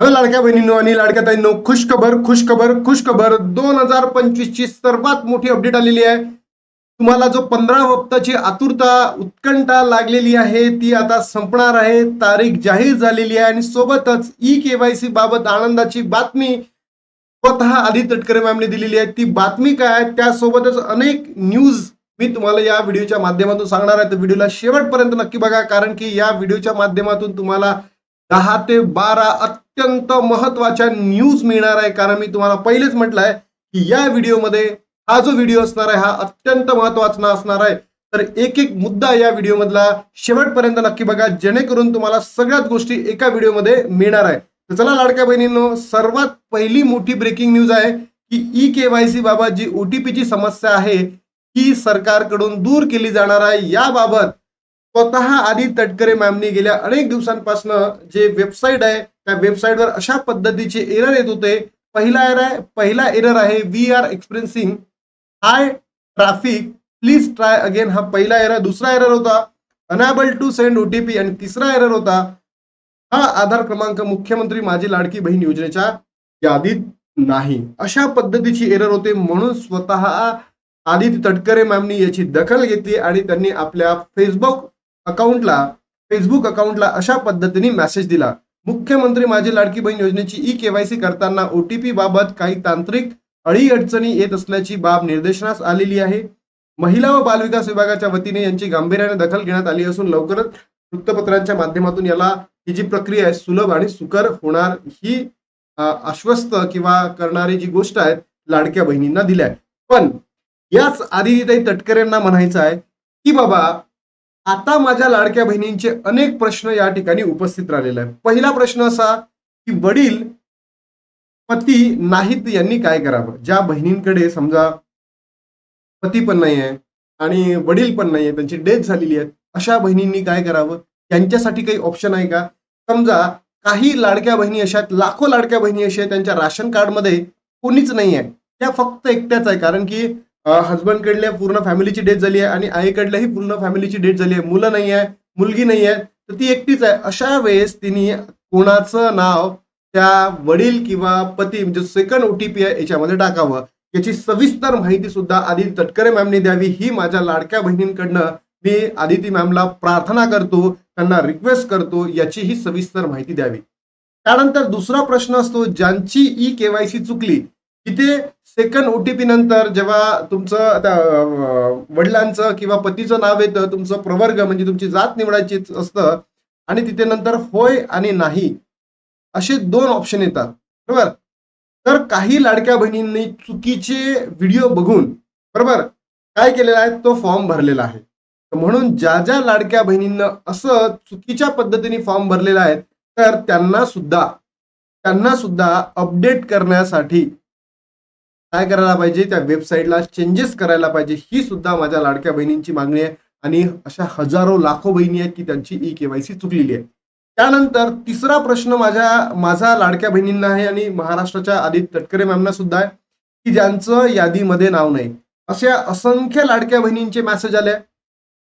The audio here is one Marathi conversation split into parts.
लाडक्या बहिणींनो आणि लाडक्या ताईंनो खुशखबर खुशखबर खुशखबर. दोन हजार पंचवीस ची सर्वात मोठी अपडेट आलेली आहे. तुम्हाला जो पंधरा हप्ताची आतुरता उत्कंठा लागलेली आहे ती आता संपणार आहे. तारीख जाहीर झालेली आहे आणि सोबतच ई केवायसी बाबत आनंदाची बातमी स्वतः आधी तटकरे मॅमने दिलेली आहे. ती बातमी काय आहे? त्यासोबतच अनेक न्यूज मी तुम्हाला या व्हिडिओच्या माध्यमातून सांगणार आहे. तर व्हिडिओला शेवटपर्यंत नक्की बघा कारण की या व्हिडिओच्या माध्यमातून तुम्हाला दहा ते बारा अत्यंत महत्त्वाच्या न्यूज मिळणार आहे. कारण मी तुम्हाला पहिलेच म्हटलंय की या व्हिडिओमध्ये हा जो व्हिडिओ असणार आहे हा अत्यंत महत्त्वाचा असणार आहे. तर एक एक मुद्दा या व्हिडिओमधला शेवटपर्यंत नक्की बघा. जेणेकरून तुम्हाला सगळ्याच गोष्टी एका व्हिडिओमध्ये मिळणार आहे. तर चला लाडक्या बहिणींनो सर्वात पहिली मोठी ब्रेकिंग न्यूज आहे की ई केवायसी बाबत जी ओटीपीची समस्या आहे ही सरकारकडून दूर केली जाणार आहे. याबाबत स्वतः आधी तटकरे मॅमनी गेल्या. अनेक दिवसांपासून जे वेबसाईट आहे त्या वेबसाईटवर अशा पद्धतीचे एरर येत होते. पहिला एरर आहे पहिला एरर आहे we are experiencing high traffic please try again हा पहिला एरर दुसरा एरर होता अनॅबल टू सेंड ओटीपी आणि तिसरा एरर होता हा आधार क्रमांक मुख्यमंत्री माझी लाडकी बहीण योजनेच्या यादीत नाही. अशा पद्धतीची एरर होते. म्हणून स्वतः आदित्य तटकरे मॅमनी याची दखल घेतली आणि त्यांनी आपल्या फेसबुक अकाउंटला फेसबुक अकाउंटला अशा पद्धतीने मेसेज दिला. मुख्यमंत्री माझी लाडकी बहीण योजनेची ई केवायसी करताना ओटीपी बाबत काही तांत्रिक अडीअडचणी येत असल्याची बाब निर्देशनास आलेली आहे. महिला व बालविकास विभागाच्या वतीने यांची गांभीर्याने दखल घेण्यात आली असून लवकरच वृत्तपत्रांच्या माध्यमातून याला ही जी प्रक्रिया आहे सुलभ आणि सुकर होणार ही आश्वस्त किंवा करणारी जी गोष्ट आहे लाडक्या बहिणींना दिल्या पण याच आधी तटकऱ्यांना म्हणायचं आहे की बाबा आता माझ्या लाडक्या बहिणींचे अनेक प्रश्न या ठिकाणी उपस्थित राहिलेले आहेत. पहिला प्रश्न असा की वडील पती नाहीत यांनी काय करावं? ज्या बहिणींकडे समजा पती पण नाही आहे आणि वडील पण नाही आहे त्यांची डेथ झालेली आहे अशा बहिणींनी काय करावं? यांच्यासाठी काही ऑप्शन आहे का? समजा काही लाडक्या बहिणी अशा आहेत लाखो लाडक्या बहिणी अशा आहेत त्यांच्या राशन कार्डमध्ये कोणीच नाही आहे त्या फक्त एकट्याच आहे कारण की हजबंड कडल्या पूर्ण फॅमिलीची डेथ झाली आहे आणि आईकडल्याही पूर्ण फॅमिलीची डेथ झाली आहे. मुलं नाही आहे मुलगी नाही आहे. तर ती एकटीच आहे. अशा वेळेस तिने कोणाचं नाव त्या वडील किंवा पती म्हणजे सेकंड ओटीपी आहे याच्यामध्ये टाकावं. याची सविस्तर माहिती सुद्धा आदिती तटकरे मॅमने द्यावी. ही माझ्या लाडक्या बहिणींकडनं मी आदिती मॅमला प्रार्थना करतो त्यांना रिक्वेस्ट करतो याची ही सविस्तर माहिती द्यावी. त्यानंतर दुसरा प्रश्न असतो ज्यांची ई केवायसी चुकली तिथे सेकंड ओटीपी नंतर जेव्हा तुमचं वडिलांचं किंवा पतीचं नाव येतं तुमचं प्रवर्ग म्हणजे तुमची जात निवडायची असतं आणि तिथे नंतर होय आणि नाही असे दोन ऑप्शन येतात. बरोबर? तर काही लाडक्या बहिणींनी चुकीचे व्हिडिओ बघून बरोबर? काय केलेला आहे? तो फॉर्म भरलेला आहे. म्हणून ज्या ज्या लाडक्या बहिणींना असं चुकीच्या पद्धतीने फॉर्म भरलेला आहे तर त्यांना सुद्धा त्यांना सुद्धा अपडेट करण्यासाठी काय करायला पाहिजे? त्या वेबसाईटला चेंजेस करायला पाहिजे. ही सुद्धा माझ्या लाडक्या बहिणींची मागणी आहे. आणि अशा हजारो लाखो बहिणी आहेत की त्यांची ई केवायसी चुकलेली आहे. त्यानंतर तिसरा प्रश्न माझ्या माझा लाडक्या बहिणींना आहे आणि महाराष्ट्राच्या आदित्य तटकरे मॅमना सुद्धा आहे की ज्यांचं यादीमध्ये नाव नाही. अशा असंख्य लाडक्या बहिणींचे मेसेज आले.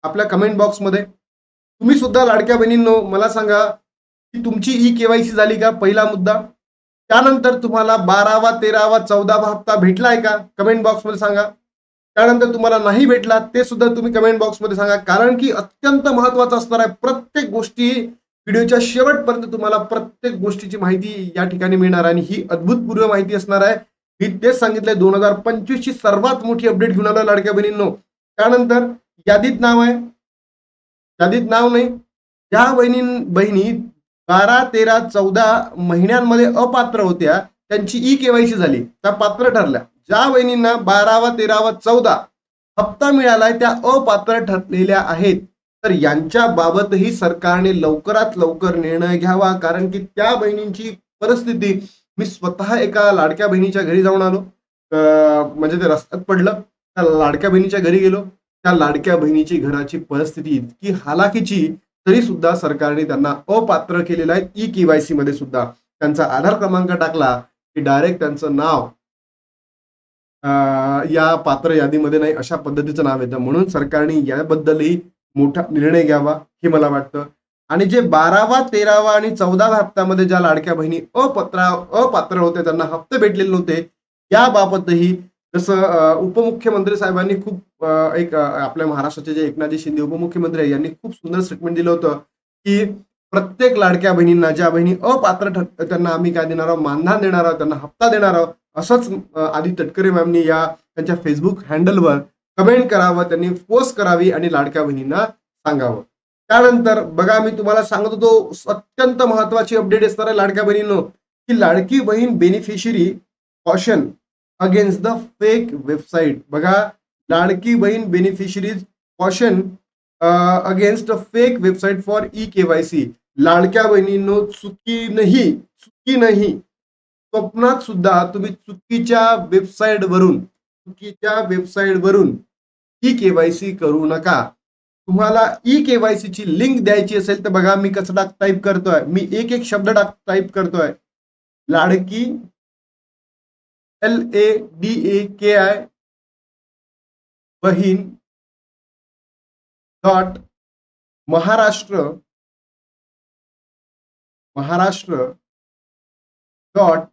आपल्या कमेंट बॉक्समध्ये तुम्ही सुद्धा लाडक्या बहिणींनो मला सांगा की तुमची ई केवायसी झाली का? पहिला मुद्दा. त्यानंतर तुम्हाला बारावा तेरावा चौदावा हप्ता भेटलाय का? कमेंट बॉक्समध्ये सांगा. त्यानंतर तुम्हाला नाही भेटला ते सुद्धा तुम्ही कमेंट बॉक्समध्ये सांगा. कारण की अत्यंत महत्वाचं असणार आहे प्रत्येक गोष्टी व्हिडिओच्या शेवटपर्यंत तुम्हाला प्रत्येक गोष्टीची माहिती या ठिकाणी मिळणार आहे. आणि ही अद्भुतपूर्व माहिती असणार आहे. मी तेच सांगितलंय दोन हजार पंचवीस ची सर्वात मोठी अपडेट घेऊन आलो लाडक्या बहिणींनो. त्यानंतर यादीत नाव आहे. यादीत नाव नाही. ज्या बहिणी बहिणी बारा तेरा चौदा महिन्यांमध्ये अपात्र होत्या. त्यांची ई केवायसी झाली. त्या पात्र ठरल्या. ज्या बहिणींना बारावा तेरावा चौदा हप्ता मिळालाय त्या अपात्र ठरलेल्या आहेत. तर यांच्या बाबतही सरकारने लवकरात लवकर निर्णय घ्यावा. कारण की त्या बहिणींची परिस्थिती मी स्वतः एका लाडक्या बहिणीच्या घरी जाऊन आलो. अं, म्हणजे ते रस्त्यात पडलं. त्या लाडक्या बहिणीच्या घरी गेलो. त्या लाडक्या बहिणीची घराची परिस्थिती इतकी हालाकीची तरी सुद्धा सरकारने त्यांना अपात्र केलेलं आहे. ई केवायसी मध्ये सुद्धा त्यांचा आधार क्रमांक टाकला की डायरेक्ट त्यांचं नाव या पात्र यादीमध्ये नाही अशा पद्धतीचं नाव येतं. म्हणून सरकारने याबद्दलही मोठा निर्णय घ्यावा हे मला वाटतं. आणि जे बारावा तेरावा आणि चौदाव्या हप्त्यामध्ये ज्या लाडक्या बहिणी अपत्रा अपात्र होते त्यांना हप्ते भेटलेले नव्हते याबाबतही जसं उपमुख्यमंत्री साहेबांनी खूप एक आपल्या महाराष्ट्राचे जे एकनाथजी शिंदे उपमुख्यमंत्री आहे यांनी खूप सुंदर स्टेटमेंट दिलं होतं की प्रत्येक लाडक्या बहिणींना ज्या बहिणी अपात्र त्यांना आम्ही काय देणार आहोत? मानधन देणार आहोत? त्यांना हप्ता देणार आहोत? असंच अं, तटकरे मॅमनी या त्यांच्या फेसबुक हँडलवर कमेंट करावं त्यांनी पोस्ट करावी आणि लाडक्या बहिणींना सांगावं. त्यानंतर बघा मी तुम्हाला सांगत होतो अत्यंत महत्वाची अपडेट असणार आहे लाडक्या बहिणीनो की Ladki Bahin beneficiary caution against the fake website बघा Ladki Bahin beneficiaries caution against fake website for e KYC लाडक्या बहिणींनो चुकी नाही चुकी नाही. स्वप्नात सुद्धा तुम्ही चुकीच्या वेबसाईट वरून चुकीच्या वेबसाईट वरून ई केवायसी करू नका. तुम्हाला ई केवायसी ची लिंक द्यायची असेल तर बघा मी कसं टाक टाईप करतोय. मी एक एक शब्द टाक टाईप करतोय. Ladki L A D A K I Bahin dot Maharashtra Maharashtra dot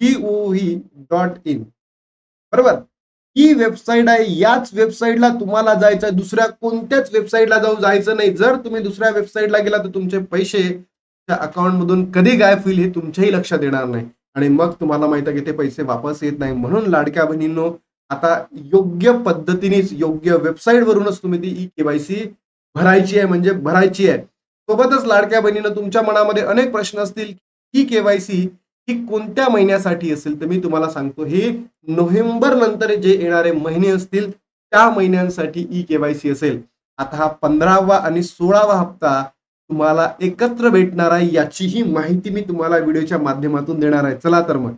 gov dot in बरोबर? ही वेबसाईट आहे याच वेबसाईटला तुम्हाला जायचं आहे दुसऱ्या कोणत्याच वेबसाईटला जाऊन जायचं नाही. जर तुम्ही दुसऱ्या वेबसाईटला गेला तर तुमचे पैसे त्या अकाउंट मधून कधी गायब होईल हे तुमच्याही लक्षात येणार नाही. आणि मग तुम्हाला माहीत आहे की ते पैसे वापस येत नाही. म्हणून लाडक्या बहिणींनो आता योग्य पद्धतीनेच योग्य वेबसाईट वरूनच तुम्ही ती ई केवायसी भरायची आहे म्हणजे भरायची आहे. सोबतच लाडक्या बहिणीनं तुमच्या मनामध्ये अनेक प्रश्न असतील ई केवायसी ही कोणत्या महिन्यासाठी असेल तर मी तुम्हाला सांगतो हे नोव्हेंबर नंतर जे येणारे महिने असतील त्या महिन्यांसाठी ई केवायसी असेल. आता हा पंधरावा आणि सोळावा हप्ता तुम्हाला एकत्र भेटणार आहे याचीही माहिती मी तुम्हाला व्हिडिओच्या माध्यमातून देणार आहे. चला तर मग.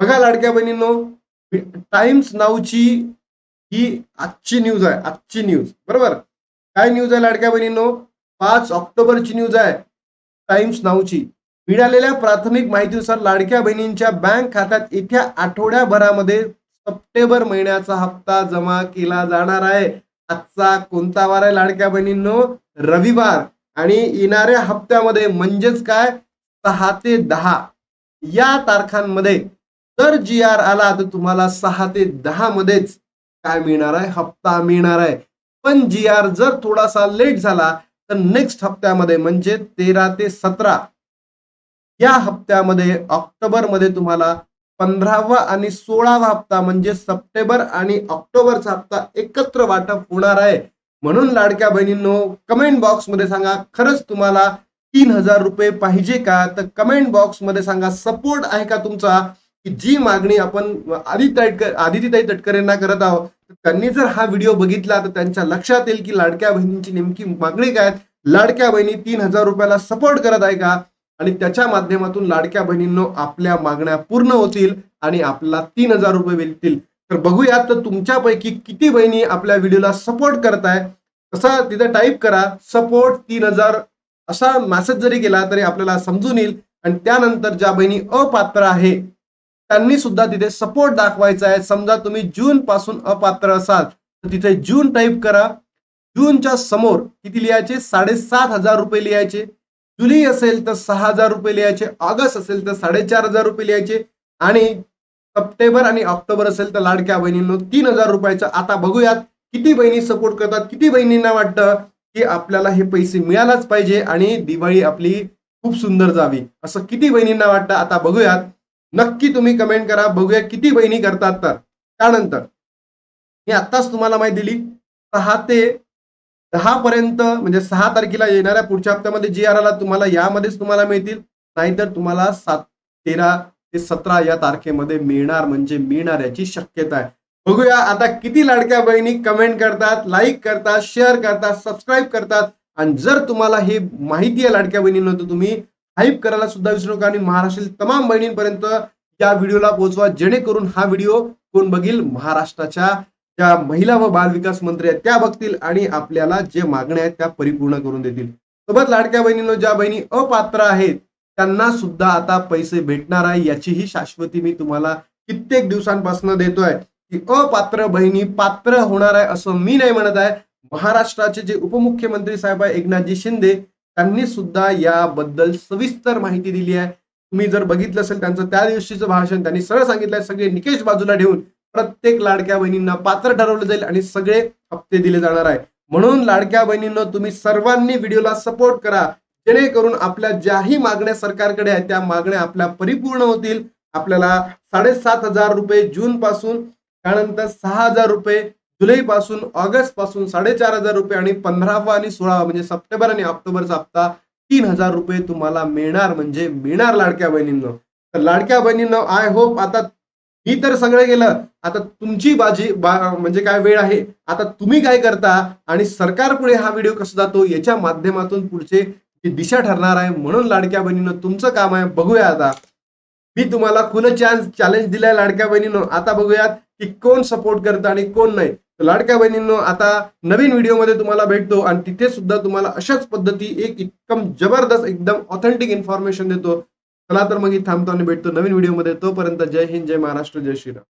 बघा लाडक्या बहिणींनो टाइम्स नावची ही आजची न्यूज आहे. आजची न्यूज बरोबर? काय न्यूज आहे लाडक्या बहिणींनो? पाच ऑक्टोबरची न्यूज आहे. टाइम्स नावची मिळालेल्या प्राथमिक माहितीनुसार लाडक्या बहिणींच्या बँक खात्यात येत्या आठवड्याभरामध्ये सप्टेंबर महिन्याचा हप्ता जमा केला जाणार आहे. आजचा कोणता वार आहे लाडक्या बहिणींनो? रविवार. आणि येणाऱ्या हप्त्यामध्ये म्हणजेच काय? सहा ते दहा. या तारखांमध्ये जर जी आर आला तर तुम्हाला सहा ते दहा मध्येच काय मिळणार आहे? हप्ता मिळणार आहे. पण जी आर जर थोडासा लेट झाला तर नेक्स्ट हप्त्यामध्ये म्हणजे तेरा ते सतरा. या हप्त्यामध्ये ऑक्टोबरमध्ये तुम्हाला पंधरावा आणि सोळावा हप्ता म्हणजे सप्टेंबर आणि ऑक्टोबरचा हप्ता एकत्र वाटप होणार आहे. म्हणून लाडक्या बहिणींनो कमेंट बॉक्समध्ये सांगा खरंच तुम्हाला तीन हजार रुपये पाहिजे का? तर कमेंट बॉक्समध्ये सांगा सपोर्ट आहे का तुमचा? की जी मागणी आपण आदित्य आदितीताई तटकरेंना करत आहोत त्यांनी जर हा व्हिडिओ बघितला तर त्यांच्या लक्षात येईल की लाडक्या बहिणींची नेमकी मागणी काय लाडक्या बहिणी तीन हजार रुपयाला सपोर्ट करत आहे का? आणि त्याच्या माध्यमातून लाडक्या बहिणींनो आपल्या मागण्या पूर्ण होतील आणि आपल्याला तीन हजार रुपये मिळतील. तर बघूयात तर तुमच्यापैकी किती बहिणी आपल्या व्हिडिओला सपोर्ट करताय? तसा तिथे टाईप करा सपोर्ट तीन हजार. असा मेसेज जरी केला तरी आपल्याला समजून येईल. आणि त्यानंतर ज्या बहिणी अपात्र आहे त्यांनी सुद्धा तिथे सपोर्ट दाखवायचा आहे. समजा तुम्ही जून पासून अपात्र असाल तर तिथे जून टाईप करा. जूनच्या समोर किती लिहायचे? साडेसात हजार रुपये लिहायचे. जुलै असेल तर सहा हजार रुपये लिहायचे. ऑगस्ट असेल तर साडेचार हजार रुपये लिहायचे. आणि सप्टेंबर आणि ऑक्टोबर असेल तर लाडक्या बहिणींनो तीन हजार रुपयाचं आता बघूयात. किती बहिणी सपोर्ट करतात किती बहिणींना वाटतं की आपल्याला हे पैसे मिळालाच पाहिजे आणि दिवाळी आपली खूप सुंदर जावी. असं किती बहिणींना वाटतं आता बघूयात. नक्की तुम्ही कमेंट करा. बघूया किती बहिणी करतात तर. त्यानंतर मी आत्ताच तुम्हाला माहिती दिली. सहा ते दहा पर्यंत म्हणजे सहा तारखेला येणाऱ्या पुढच्या हप्त्यामध्ये जी आर आला तुम्हाला यामध्येच तुम्हाला मिळतील. नाहीतर तुम्हाला सात तेरा ते सतरा या तारखेमध्ये मिळणार म्हणजे मिळणार याची शक्यता आहे. बघूया आता किती लाडक्या बहिणी कमेंट करतात लाईक करतात शेअर करतात सबस्क्राईब करतात. आणि जर तुम्हाला हे माहिती आहे लाडक्या बहिणींना तर तुम्ही हाईप करायला सुद्धा विसरू नका. आणि महाराष्ट्रातील तमाम बहिणींपर्यंत या व्हिडिओला पोहोचवा जेणेकरून हा व्हिडिओ कोण बघील? महाराष्ट्राच्या ज्या महिला व बाल विकास मंत्री आहेत त्या बघतील आणि आपल्याला जे मागण्या आहेत त्या परिपूर्ण करून देतील. सोबत लाडक्या बहिणींनो ज्या बहिणी अपात्र आहेत त्यांना सुद्धा आता पैसे भेटणार आहे याचीही शाश्वती मी तुम्हाला कित्येक दिवसांपासून देतोय की अपात्र बहिणी पात्र होणार आहे असं मी नाही म्हणत आहे. महाराष्ट्राचे जे उपमुख्यमंत्री साहेब आहे एकनाथजी शिंदे त्यांनी सुद्धा याबद्दल सविस्तर माहिती दिली आहे. तुम्ही जर बघितलं असेल त्यांचं त्या दिवशीचं भाषण त्यांनी सरळ सांगितलंय सगळे निकेश बाजूला ठेवून प्रत्येक लाडक्या बहिणींना पात्र ठरवलं जाईल आणि सगळे हप्ते दिले जाणार आहे. म्हणून लाडक्या बहिणींना तुम्ही सर्वांनी व्हिडिओला सपोर्ट करा. जेणेकरून आपल्या ज्याही मागण्या सरकारकडे आहेत त्या मागण्या आपल्या परिपूर्ण होतील. आपल्याला साडेसात हजार रुपये जून पासून त्यानंतर सहा हजार रुपये जुलै पासून ऑगस्टपासून साडेचार हजार रुपये आणि पंधरावा आणि सोळावा म्हणजे सप्टेंबर आणि ऑक्टोबरचा हप्ता तीन हजार रुपये तुम्हाला मिळणार म्हणजे मिळणार लाडक्या बहिणींनो. तर लाडक्या बहिणींनो आय होप आता मी तर सगळं गेलं. आता तुमची बाजी बा- म्हणजे काय वेळ आहे? आता तुम्ही काय करता? आणि सरकार पुढे हा व्हिडिओ कसा जातो? याच्या माध्यमातून पुढचे ची दिशा ठरणार आहे म्हणून लाडक्या बहिणीनं तुमचं काम आहे बघूया आता. मी तुम्हाला खुलं चान्स चॅलेंज दिलाय लाडक्या बहिणीनं. आता बघूयात की कोण सपोर्ट करतं आणि कोण नाही. तर लाडक्या बहिणींनो आता नवीन व्हिडिओमध्ये तुम्हाला भेटतो आणि तिथे सुद्धा तुम्हाला अशाच पद्धती एक एकदम जबरदस्त एकदम ऑथेंटिक इन्फॉर्मेशन देतो. चला तर मग थांबतो आणि भेटतो नवीन व्हिडिओमध्ये. तोपर्यंत जय हिंद जय महाराष्ट्र जय श्रीराम.